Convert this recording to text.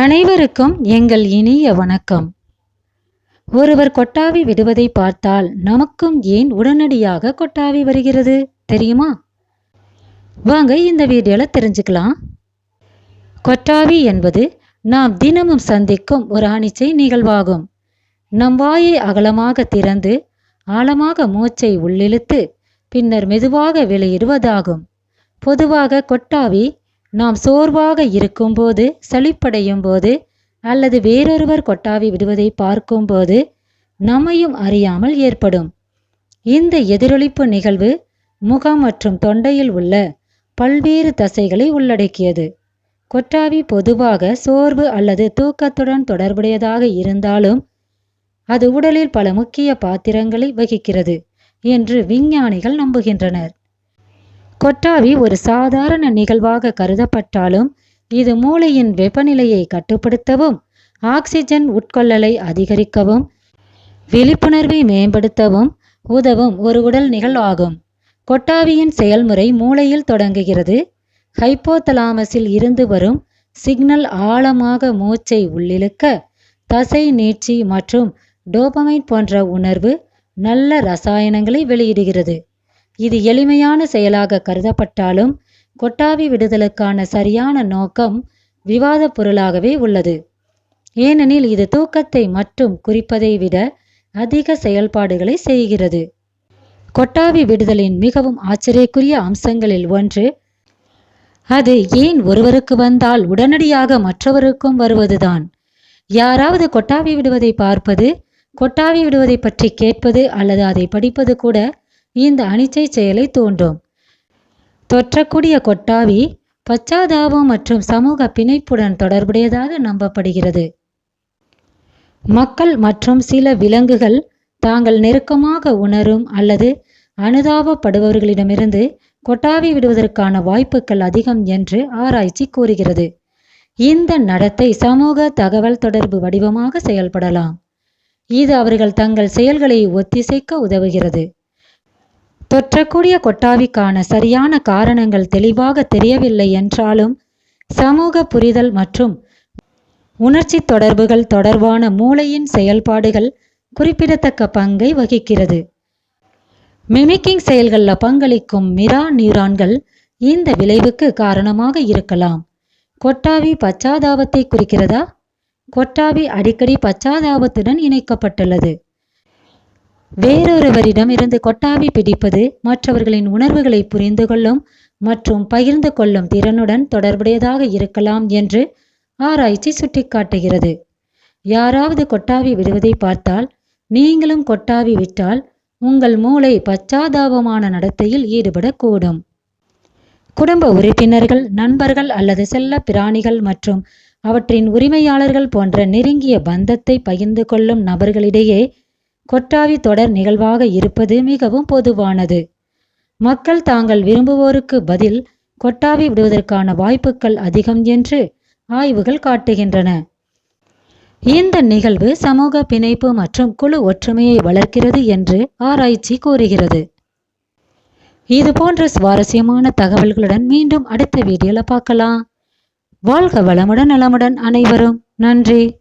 அனைவருக்கும் எங்கள் இனிய வணக்கம். ஒருவர் கொட்டாவி விடுவதை பார்த்தால் நமக்கும் ஏன் உடனடியாக கொட்டாவி வருகிறது தெரியுமா? வாங்க இந்த வீடியோல தெரிஞ்சுக்கலாம். கொட்டாவி என்பது நாம் தினமும் சந்திக்கும் ஒரு அனிச்சை நிகழ்வாகும். நம் வாயை அகலமாக திறந்து ஆழமாக மூச்சை உள்ளிழுத்து பின்னர் மெதுவாக வெளியிடுவதாகும். பொதுவாக கொட்டாவி நாம் சோர்வாக இருக்கும்போது சளிப்படையும் போது அல்லது வேறொருவர் கொட்டாவி விடுவதை பார்க்கும்போது நம்மையும் அறியாமல் ஏற்படும். இந்த எதிரொலிப்பு நிகழ்வு முகம் மற்றும் தொண்டையில் உள்ள பல்வேறு தசைகளை உள்ளடக்கியது. கொட்டாவி பொதுவாக சோர்வு அல்லது தூக்கத்துடன் தொடர்புடையதாக இருந்தாலும் அது உடலில் பல முக்கிய பாத்திரங்களை வகிக்கிறது என்று விஞ்ஞானிகள் நம்புகின்றனர். கொட்டாவி ஒரு சாதாரண நிகழ்வாக கருதப்பட்டாலும் இது மூளையின் வெப்பநிலையை கட்டுப்படுத்தவும் ஆக்சிஜன் உட்கொள்ளலை அதிகரிக்கவும் விழிப்புணர்வை மேம்படுத்தவும் உதவும் ஒரு உடல் நிகழ்வாகும் கொட்டாவியின் செயல்முறை மூளையில் தொடங்குகிறது. ஹைப்போதலாமஸில் இருந்து வரும் சிக்னல் ஆழமாக மூச்சை உள்ளிழுக்க தசை நீட்சி மற்றும் டோபமைன் போன்ற உணர்வு நல்ல ரசாயனங்களை வெளியிடுகிறது. இது எளிமையான செயலாக கருதப்பட்டாலும் கொட்டாவி விடுதலுக்கான சரியான நோக்கம் விவாத பொருளாகவே உள்ளது. ஏனெனில் இது தூக்கத்தை மட்டும் குறிப்பதை விட அதிக செயல்பாடுகளை செய்கிறது. கொட்டாவி விடுதலின் மிகவும் ஆச்சரியக்குரிய அம்சங்களில் ஒன்று அது ஏன் ஒருவருக்கு வந்தால் உடனடியாக மற்றவருக்கும் வருவதுதான். யாராவது கொட்டாவி விடுவதை பார்ப்பது கொட்டாவி விடுவதை பற்றி கேட்பது அல்லது அதை படிப்பது கூட இந்த அனிச்சை செயலை தூண்டும். தொற்றக்கூடிய கொட்டாவி பச்சாதாபம் மற்றும் சமூக பிணைப்புடன் தொடர்புடையதாக நம்பப்படுகிறது. மக்கள் மற்றும் சில விலங்குகள் தாங்கள் நெருக்கமாக உணரும் அல்லது அனுதாபப்படுபவர்களிடமிருந்து கொட்டாவி விடுவதற்கான வாய்ப்புகள் அதிகம் என்று ஆராய்ச்சி கூறுகிறது. இந்த நடத்தை சமூக தகவல் தொடர்பு வடிவமாக செயல்படலாம். இது அவர்கள் தங்கள் செயல்களை ஒத்திசைக்க உதவுகிறது. தொற்றக்கூடிய கொட்டாவிக்கான சரியான காரணங்கள் தெளிவாக தெரியவில்லை என்றாலும் சமூக புரிதல் மற்றும் உணர்ச்சி தொடர்புகள் தொடர்பான மூளையின் செயல்பாடுகள் குறிப்பிடத்தக்க பங்கை வகிக்கிறது. மிமிக்கிங் செயல்களில் பங்களிக்கும் மிரா நியூரான்கள் இந்த விளைவுக்கு காரணமாக இருக்கலாம். கொட்டாவி பச்சாதாபத்தை குறிக்கிறதா? கொட்டாவி அடிக்கடி பச்சாதாபத்துடன் இணைக்கப்பட்டுள்ளது. வேறொருவரிடம் இருந்து கொட்டாவி பிடிப்பது மற்றவர்களின் உணர்வுகளை புரிந்து கொள்ளும் மற்றும் பகிர்ந்து கொள்ளும் திறனுடன் தொடர்புடையதாக இருக்கலாம் என்று ஆராய்ச்சி சுட்டிக்காட்டுகிறது. யாராவது கொட்டாவி விடுவதை பார்த்தால் நீங்களும் கொட்டாவி விட்டால் உங்கள் மூளை பச்சாதாபமான நடத்தையில் ஈடுபடக்கூடும். குடும்ப உறுப்பினர்கள் நண்பர்கள் அல்லது செல்ல பிராணிகள் மற்றும் அவற்றின் உரிமையாளர்கள் போன்ற நெருங்கிய பந்தத்தை பகிர்ந்து கொள்ளும் நபர்களிடையே கொட்டாவி தொடர் நிகழ்வாக இருப்பது மிகவும் பொதுவானது. மக்கள் தாங்கள் விரும்புவோருக்கு பதில் கொட்டாவி விடுவதற்கான வாய்ப்புகள் அதிகம் என்று ஆய்வுகள் காட்டுகின்றன. இந்த நிகழ்வு சமூக பிணைப்பு மற்றும் குழு ஒற்றுமையை வளர்க்கிறது என்று ஆராய்ச்சி கூறுகிறது. இது போன்ற சுவாரஸ்யமான தகவல்களுடன் மீண்டும் அடுத்த வீடியோல பார்க்கலாம். வாழ்க வளமுடன் நலமுடன் அனைவரும். நன்றி.